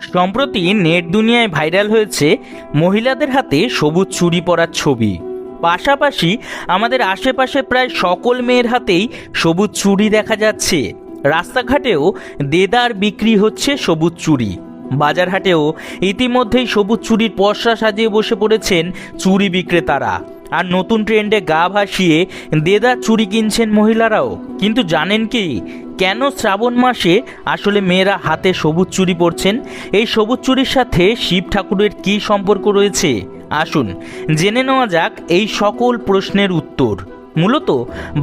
সম্প্রতি নেট দুনিয়ায় ভাইরাল হয়েছে মহিলাদের হাতে সবুজ চুড়ি পরার ছবি। পাশাপাশি আমাদের আশেপাশে প্রায় সকল মেয়ের হাতেই সবুজ চুড়ি দেখা যাচ্ছে। রাস্তাঘাটেও দেদার বিক্রি হচ্ছে সবুজ চুড়ি। বাজারহাটেও ইতিমধ্যেই সবুজ চুড়ির পসরা সাজিয়ে বসে পড়েছেন চুড়ি বিক্রেতারা। আর নতুন ট্রেন্ডে গা ভাসিয়ে দেদার চুড়ি কিনছেন মহিলারাও। কিন্তু জানেন কি কেন শ্রাবণ মাসে আসলে মেয়েরা হাতে সবুজ চুরি পরছেন? এই সবুজ চুরির সাথে শিব ঠাকুরের কী সম্পর্ক রয়েছে? আসুন, জেনে নেওয়া যাক এই সকল প্রশ্নের উত্তর। মূলত,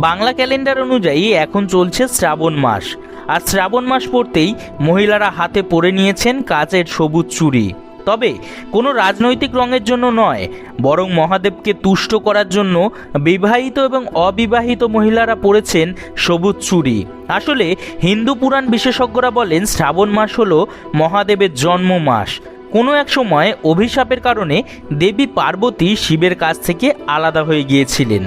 বাংলা ক্যালেন্ডার অনুযায়ী এখন চলছে শ্রাবণ মাস। আর শ্রাবণ মাস পড়তেই মহিলারা হাতে পরে নিয়েছেন কাচের সবুজ চুড়ি। তবে কোনো রাজনৈতিক রঙের জন্য নয়, বরং মহাদেবকে তুষ্ট করার জন্য বিবাহিত এবং অবিবাহিত মহিলারা পড়েছেন সবুজ চুরি আসলে হিন্দু পুরাণ বিশেষজ্ঞরা বলেন শ্রাবণ মাস হল মহাদেবের জন্ম মাস। কোনো এক সময় অভিশাপের কারণে দেবী পার্বতী শিবের কাছ থেকে আলাদা হয়ে গিয়েছিলেন।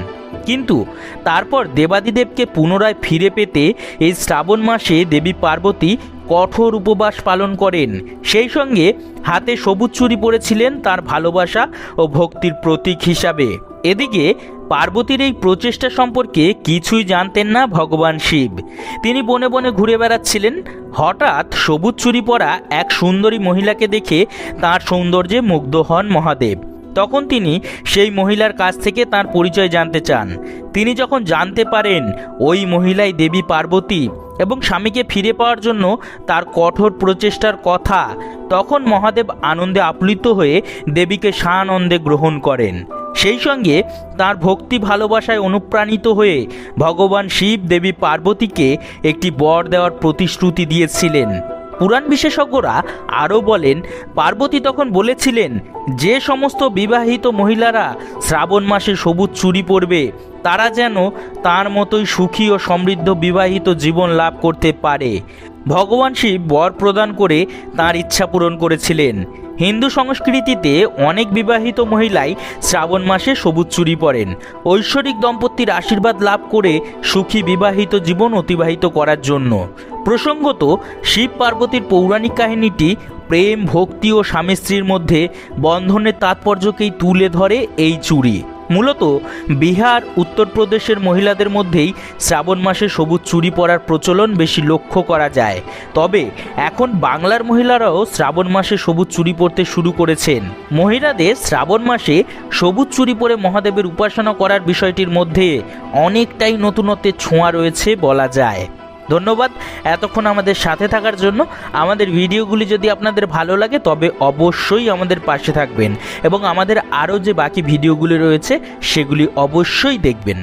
কিন্তু তারপর দেবাদিদেবকে পুনরায় ফিরে পেতে এই শ্রাবণ মাসে দেবী পার্বতী কঠোর উপবাস পালন করেন। সেই সঙ্গে হাতে সবুজ চুরি পরেছিলেন তার ভালোবাসা ও ভক্তির প্রতীক হিসাবে। এদিকে পার্বতীর এই প্রচেষ্টা সম্পর্কে কিছুই জানতেন না ভগবান শিব। তিনি বনে বনে ঘুরে বেড়াচ্ছিলেন। হঠাৎ সবুজ চুরি পরা এক সুন্দরী মহিলাকে দেখে তার সৌন্দর্যে মুগ্ধ হন মহাদেব। তখন তিনি সেই মহিলার কাছ থেকে তার পরিচয় জানতে চান। তিনি যখন জানতে পারেন, ওই মহিলাই দেবী পার্বতী এবং স্বামীকে ফিরে পাওয়ার জন্য তার কঠোর প্রচেষ্টার কথা, তখন মহাদেব আনন্দে আপ্লুত হয়ে দেবীকে সানন্দে গ্রহণ করেন। সেই সঙ্গে তার ভক্তি ভালোবাসায় অনুপ্রাণিত হয়ে ভগবান শিব দেবী পার্বতীকে একটি বর দেওয়ার প্রতিশ্রুতি দিয়েছিলেন। পুরাণ বিশেষজ্ঞরা আরও বলেন, পার্বতী তখন বলেছিলেন, যে সমস্ত বিবাহিত মহিলারা শ্রাবণ মাসে সবুজ চুরি পরবে, তারা যেন তার মতোই সুখী ও সমৃদ্ধ বিবাহিত জীবন লাভ করতে পারে। ভগবান শিব বর প্রদান করে তার ইচ্ছা পূরণ করেছিলেন। হিন্দু সংস্কৃতিতে অনেক বিবাহিত মহিলাই শ্রাবণ মাসে সবুজ চুরি পরেন। ঐশ্বরিক দম্পতির আশীর্বাদ লাভ করে সুখী বিবাহিত জীবন অতিবাহিত করার জন্য। প্রসঙ্গত, শিব পার্বতীর পৌরাণিক কাহিনীটি প্রেম, ভক্তি ও স্বামী স্ত্রীর মধ্যে বন্ধনের তাৎপর্যকেই তুলে ধরে এই চুরি। মূলত, বিহার, উত্তরপ্রদেশের মহিলাদের মধ্যেই শ্রাবণ মাসে সবুজ চুরি পরার প্রচলন বেশি লক্ষ্য করা যায়। তবে, এখন বাংলার মহিলারাও শ্রাবণ মাসে সবুজ চুরি পরতে শুরু করেছেন। মহিলাদের শ্রাবণ মাসে সবুজ চুরি পরে মহাদেবের উপাসনা করার বিষয়টির মধ্যে অনেকটাই নতুনত্বের ছোঁয়া রয়েছে বলা যায়। ধন্যবাদ এতক্ষণ আমাদের সাথে থাকার জন্য। আমাদের ভিডিওগুলি যদি আপনাদের ভালো লাগে, তবে অবশ্যই আমাদের পাশে থাকবেন এবং আমাদের আরও যে বাকি ভিডিওগুলি রয়েছে, সেগুলি অবশ্যই দেখবেন।